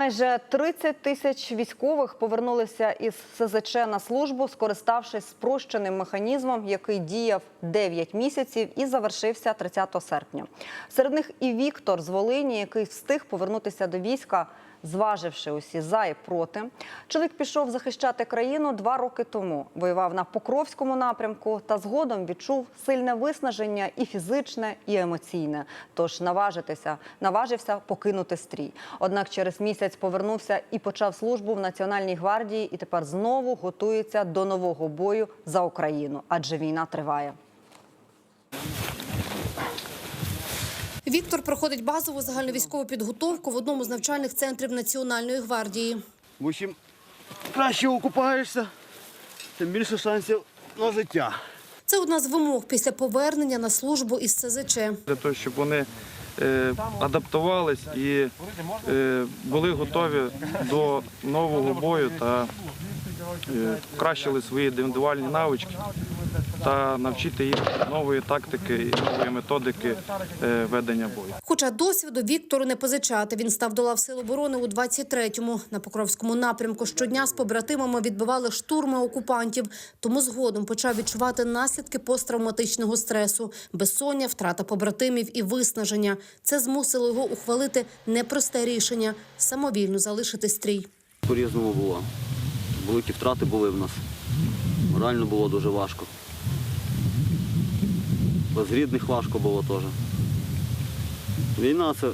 Майже 30 тисяч військових повернулися із СЗЧ на службу, скориставшись спрощеним механізмом, який діяв 9 місяців і завершився 30 серпня. Серед них і Віктор з Волині, який встиг повернутися до війська, зваживши усі за і проти. Чоловік пішов захищати країну два роки тому. Воював на Покровському напрямку та згодом відчув сильне виснаження і фізичне, і емоційне. Тож наважитися, наважився покинути стрій. Однак через місяць повернувся і почав службу в Національній гвардії, і тепер знову готується до нового бою за Україну, адже війна триває. Віктор проходить базову загальновійськову підготовку в одному з навчальних центрів Національної гвардії. Бо чим краще окупаєшся, тим більше шансів на життя. Це одна з вимог після повернення на службу із СЗЧ. для того, щоб вони адаптувались і е, були готові до нового бою та кращили покращили свої індивідуальні навички та навчити їх нової тактики і нової методики е, ведення бою. Хоча досвіду Віктору не позичати. Він став до лав Сил оборони у 23-му. На Покровському напрямку щодня з побратимами відбивали штурми окупантів. Тому згодом почав відчувати наслідки посттравматичного стресу, безсоння, втрата побратимів і виснаження. Це змусило його ухвалити непросте рішення самовільно залишити стрій. По-різному було. Великі втрати були в нас. Морально було дуже важко. Без рідних важко було теж. Війна це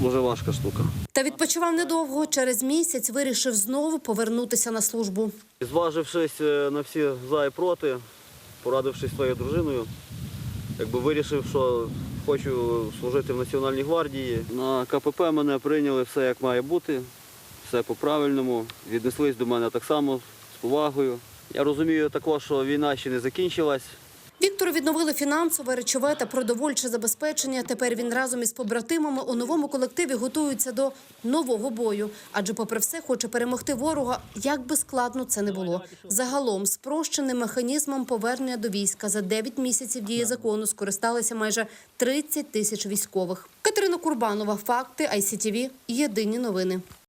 дуже важка штука. Та відпочивав недовго. Через місяць вирішив знову повернутися на службу. Зважившись е, на всі за і проти, порадившись своєю дружиною, якби вирішив, що хочу служити в Національній гвардії. На КПП мене прийняли все як має бути, все по-правильному. Віднеслись до мене так само з повагою. Я розумію також, що війна ще не закінчилась. Віктору відновили фінансове, речове та продовольче забезпечення. Тепер він разом із побратимами у новому колективі готується до нового бою. Адже, попри все, хоче перемогти ворога, як би складно це не було. Загалом, спрощеним механізмом повернення до війська за 9 місяців дії закону скористалися майже 30 тисяч військових. Катерина Курбанова, факти ICTV, Єдині новини.